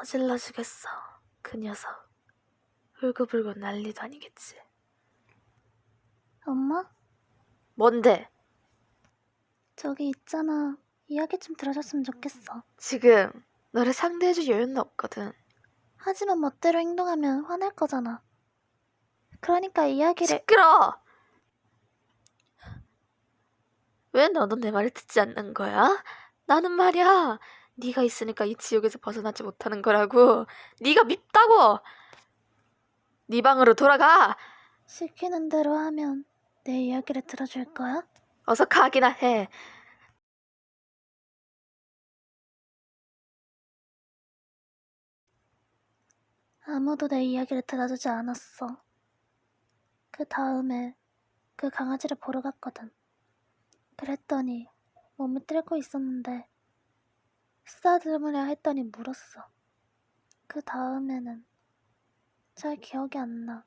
저질러 주겠어. 그 녀석. 울고불고 난리도 아니겠지. 엄마? 뭔데? 저기 있잖아. 이야기 좀 들어줬으면 좋겠어. 지금 너를 상대해줄 여유는 없거든. 하지만 멋대로 행동하면 화날 거잖아. 그러니까 이야기를 시끄러! 왜 너는 내 말을 듣지 않는 거야? 나는 말이야. 네가 있으니까 이 지옥에서 벗어나지 못하는 거라고. 네가 밉다고. 네 방으로 돌아가. 시키는 대로 하면 내 이야기를 들어줄 거야? 어서 가기나 해. 아무도 내 이야기를 들어주지 않았어. 그 다음에 그 강아지를 보러 갔거든. 그랬더니 몸을 뜰고 있었는데 쓰다듬으려 했더니 물었어. 그 다음에는 잘 기억이 안 나.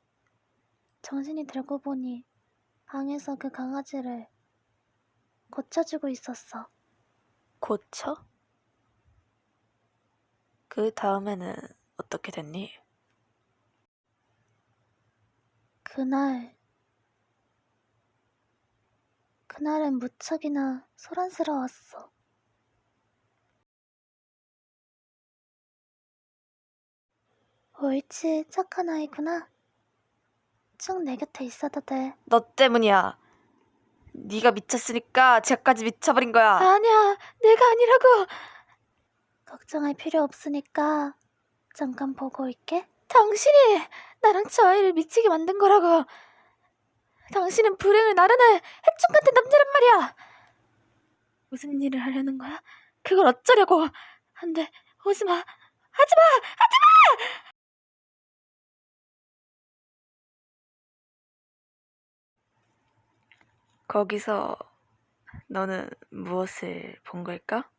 정신이 들고 보니 방에서 그 강아지를 고쳐주고 있었어. 고쳐? 그 다음에는 어떻게 됐니? 그날 그날은 무척이나 소란스러웠어. 옳지, 착한 아이구나. 쭉 내 곁에 있어도 돼. 너 때문이야. 네가 미쳤으니까 쟤까지 미쳐버린 거야. 아니야, 내가 아니라고. 걱정할 필요 없으니까 잠깐 보고 올게. 당신이 나랑 저 아이를 미치게 만든 거라고. 당신은 불행을 나르는 해충 같은 남자란 말이야. 무슨 일을 하려는 거야? 그걸 어쩌려고? 안 돼, 오지 마. 하지 마! 하지 마! 거기서 너는 무엇을 본 걸까?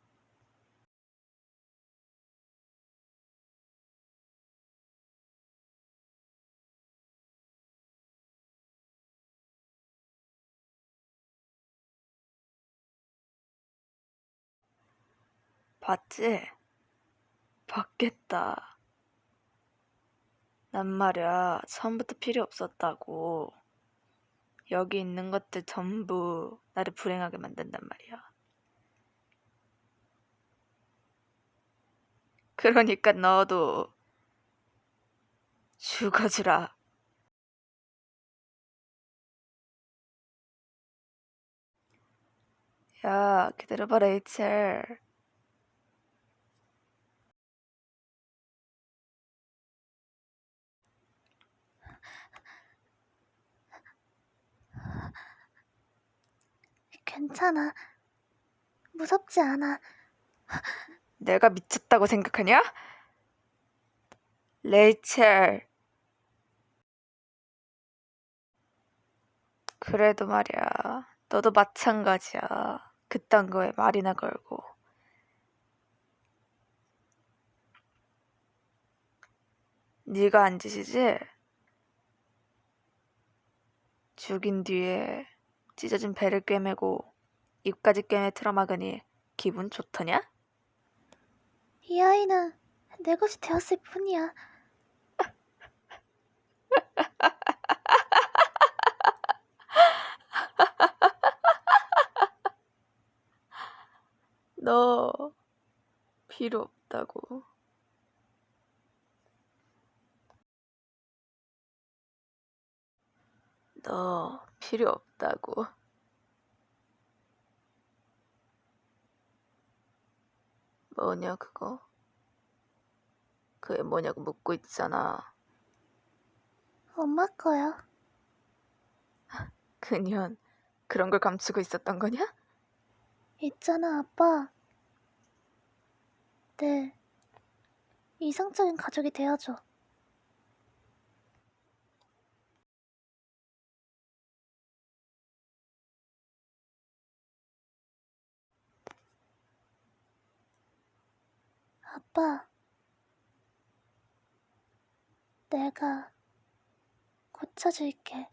봤지? 봤겠다. 난 말이야, 처음부터 필요 없었다고. 여기 있는 것들 전부 나를 불행하게 만든단 말이야. 그러니까 너도 죽어주라. 야, 기다려봐, 레이첼. 괜찮아. 무섭지 않아. 내가 미쳤다고 생각하냐? 레이첼. 그래도 말이야. 너도 마찬가지야. 그딴 거에 말이나 걸고. 네가 안 짓이지? 죽인 뒤에 찢어진 배를 꿰매고 입까지 꿰매 틀어막으니 기분 좋더냐? 이 아이는 내 것이 되었을 뿐이야. 너 필요 없다고. 너 필요 없다고. 뭐냐 그거? 그게 뭐냐고 묻고 있잖아. 엄마 거야. 그년 그런 걸 감추고 있었던 거냐? 있잖아, 아빠. 네. 이상적인 가족이 되어줘. 아빠. 내가 고쳐줄게.